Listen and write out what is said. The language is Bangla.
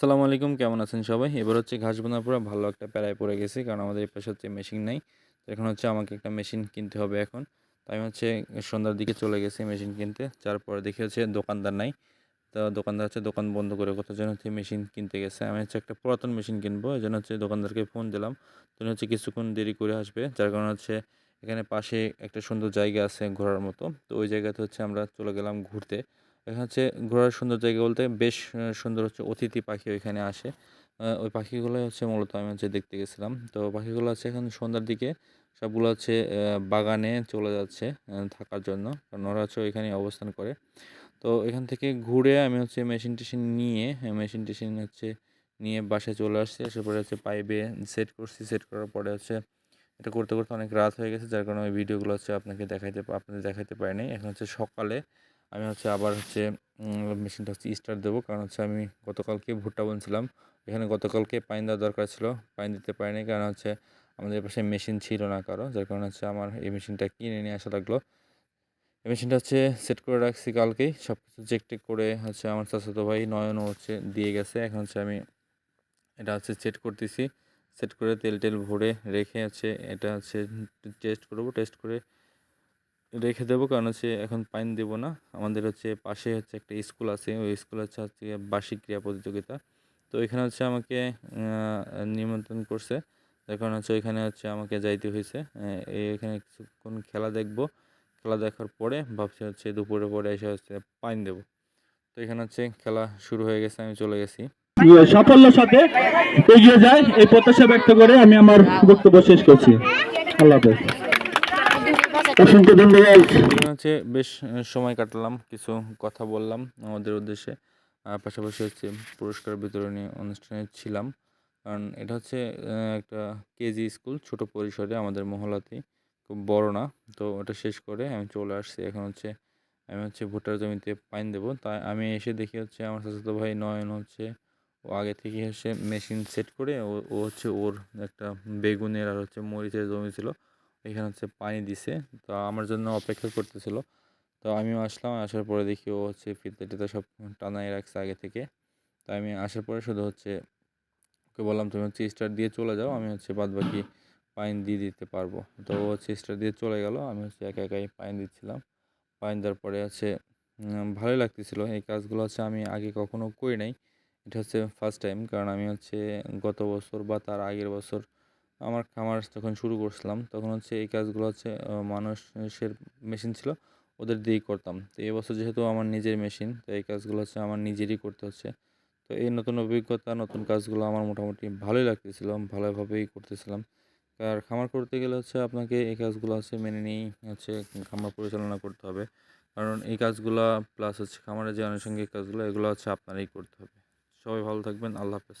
সালামু আলাইকুম, কেমন আছেন সবাই? এবার হচ্ছে ঘাস বোনার পরে ভালো একটা প্যারায় পড়ে গেছি, কারণ আমাদের এই পাশে হচ্ছে মেশিন নাই। এখন হচ্ছে আমাকে একটা মেশিন কিনতে হবে এখন। তো আমি হচ্ছে সন্ধ্যার দিকে চলে গেছি মেশিন কিনতে তারপরে দেখি হচ্ছে দোকানদার নাই। তো দোকানদার হচ্ছে দোকান বন্ধ করে কোথাও যেন হচ্ছে মেশিন কিনতে গেছে। আমি হচ্ছে একটা পুরাতন মেশিন কিনবো, এই জন্য হচ্ছে দোকানদারকে ফোন দিলাম। তো হচ্ছে কিছুক্ষণ দেরি করে আসবে, যার কারণে হচ্ছে এখানে পাশে একটা সুন্দর জায়গা আছে ঘোরার মতো। তো ওই জায়গাতে হচ্ছে আমরা চলে গেলাম ঘুরতে। এখানে হচ্ছে ঘোরার সুন্দর জায়গা বলতে বেশ সুন্দর হচ্ছে অতিথি পাখি ওইখানে আসে। ওই পাখিগুলোই হচ্ছে মূলত আমি হচ্ছে দেখতে গেছিলাম। তো পাখিগুলো হচ্ছে এখন সন্ধ্যার দিকে, সবগুলো হচ্ছে বাগানে চলে যাচ্ছে থাকার জন্য। কারণ ওরা হচ্ছে ওইখানে অবস্থান করে। তো এখান থেকে ঘুরে আমি হচ্ছে মেশিন টেশিন নিয়ে মেশিন টেশিন হচ্ছে নিয়ে বাসায় চলে আসছি। আসার পরে হচ্ছে পাইপে সেট করছি। সেট করার পরে হচ্ছে এটা করতে করতে অনেক রাত হয়ে গেছে। যার কারণে ওই ভিডিওগুলো হচ্ছে আপনাকে দেখাইতে, আপনাদের দেখাইতে পারিনি। এখন হচ্ছে সকালে আমি হচ্ছে আবার হচ্ছে মেশিনটা হচ্ছে স্টার্ট দেবো। কারণ হচ্ছে আমি গতকালকে ভুট্টা বুনছিলাম। এখানে গতকালকে পানি দেওয়া দরকার ছিল। পানি দিতে পারিনি কারণ হচ্ছে আমাদের পাশে মেশিন ছিল না কারও। যার কারণে হচ্ছে আমার এই মেশিনটা কিনে নিয়ে আসা লাগল। এই মেশিনটা হচ্ছে সেট করে রাখছি কালকেই। সব কিছু চেক টেক করে হচ্ছে আমার চাচাতো ভাই নয়নও হচ্ছে দিয়ে গেছে। এখন হচ্ছে আমি এটা হচ্ছে সেট করতেছি। সেট করে তেল টেল ভরে রেখে হচ্ছে এটা হচ্ছে টেস্ট করব। টেস্ট করে রেখে দেবো, কারণ হচ্ছে এখন পানি দেবো না। আমাদের হচ্ছে পাশে হচ্ছে একটা স্কুল আছে, ওই স্কুল হচ্ছে হচ্ছে বার্ষিক ক্রীড়া প্রতিযোগিতা। তো এখানে হচ্ছে আমাকে নিমন্ত্রণ করছে। কারণে হচ্ছে ওইখানে হচ্ছে আমাকে যাইতে হয়েছে। এখানে কিছুক্ষণ খেলা দেখব। খেলা দেখার পরে ভাবছি হচ্ছে দুপুরে পরে এসে হচ্ছে পানি দেবো। তো এখানে হচ্ছে খেলা শুরু হয়ে গেছে, আমি চলে গেছি। সাফল্যের সাথে এগিয়ে যায় এই প্রত্যাশা ব্যক্ত করে আমি আমার বক্তব্য শেষ করছি। আল্লাহ হাফেজ। হচ্ছে বেশ সময় কাটালাম, কিছু কথা বললাম আমাদের উদ্দেশ্যে। পাশাপাশি হচ্ছে পুরস্কার বিতরণী অনুষ্ঠানে ছিলাম। কারণ এটা হচ্ছে একটা কেজি স্কুল, ছোট পরিসরে আমাদের মহলাতেই। খুব বড় না, তো ওটা শেষ করে আমি চলে আসছি। এখন হচ্ছে, আমি হচ্ছে ভুট্টার জমিতে পাইন দেবো। তাই আমি এসে দেখি হচ্ছে আমার চাচাতো ভাই নয়ন হচ্ছে, ও আগে থেকে হচ্ছে মেশিন সেট করে ও হচ্ছে ওর একটা বেগুনের আর হচ্ছে মরিচের জমি ছিল। এখানে হচ্ছে পানি দিছে। তো আমার জন্য অপেক্ষা করতেছিল। তো আমিও আসলাম, আসার পরে দেখি ও হচ্ছে ফিতে টিতে সব টানাই রাখছে আগে থেকে। তো আমি আসার পরে শুধু হচ্ছে ওকে বললাম, তুমি হচ্ছে স্টার দিয়ে চলে যাও, আমি হচ্ছে বাদ বাকি পানি দিয়ে দিতে পারব। তো ও হচ্ছে স্টার দিয়ে চলে গেল, আমি হচ্ছে একা একাই পাইন দিচ্ছিলাম। পানি দেওয়ার পরে হচ্ছে ভালোই লাগতেছিল। এই কাজগুলো হচ্ছে আমি আগে কখনো করি নাই। এটা হচ্ছে ফার্স্ট টাইম কারণ আমি হচ্ছে গত বছর বা তার আগের বছর আমার খামার যখন শুরু করছিলাম, তখন হচ্ছে এই কাজগুলো হচ্ছে মানুষের মেশিন ছিল, ওদের দিয়েই করতাম। তো এবছর যেহেতু আমার নিজের মেশিন তো এই কাজগুলো হচ্ছে আমার নিজেরই করতে হচ্ছে। তো এই নতুন অভিজ্ঞতা, নতুন কাজগুলো আমার মোটামুটি ভালোই লাগতেছিল ভালোভাবেই করতেছিলাম। আর খামার করতে গেলে হচ্ছে আপনাকে এই কাজগুলো হচ্ছে মেনে নিয়েই হচ্ছে খামার পরিচালনা করতে হবে। কারণ এই কাজগুলো প্লাস হচ্ছে খামারের যে আনুষঙ্গিক কাজগুলো, এগুলো হচ্ছে আপনারই করতে হবে। সবাই ভালো থাকবেন, আল্লাহ হাফেজ।